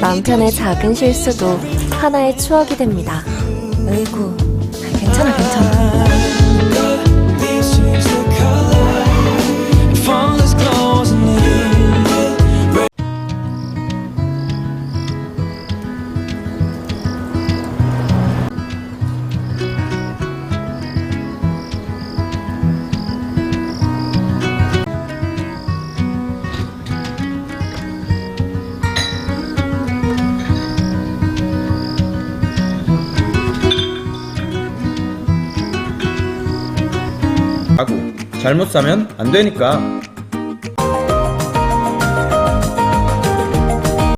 남편의 작은 실수도 하나의 추억이 됩니다. 으이구. 하고 잘못 사면 안 되니까